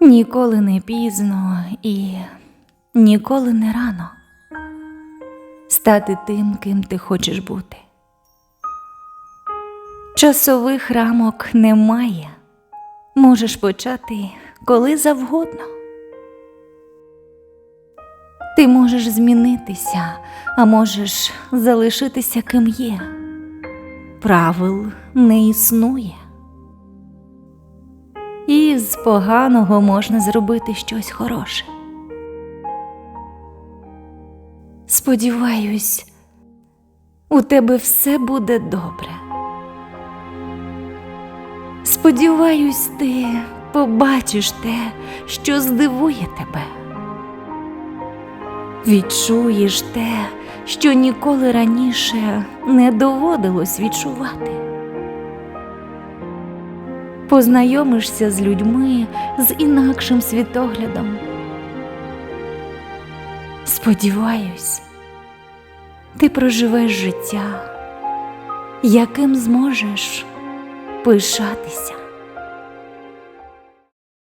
Ніколи не пізно і ніколи не рано стати тим, ким ти хочеш бути. Часових рамок немає. Можеш почати коли завгодно. Ти можеш змінитися, а можеш залишитися ким є. Правил не існує. І з поганого можна зробити щось хороше. Сподіваюсь, у тебе все буде добре. Сподіваюсь, ти побачиш те, що здивує тебе. Відчуєш те, що ніколи раніше не доводилось відчувати. Познайомишся з людьми з інакшим світоглядом. Сподіваюсь, ти проживеш життя, яким зможеш пишатися.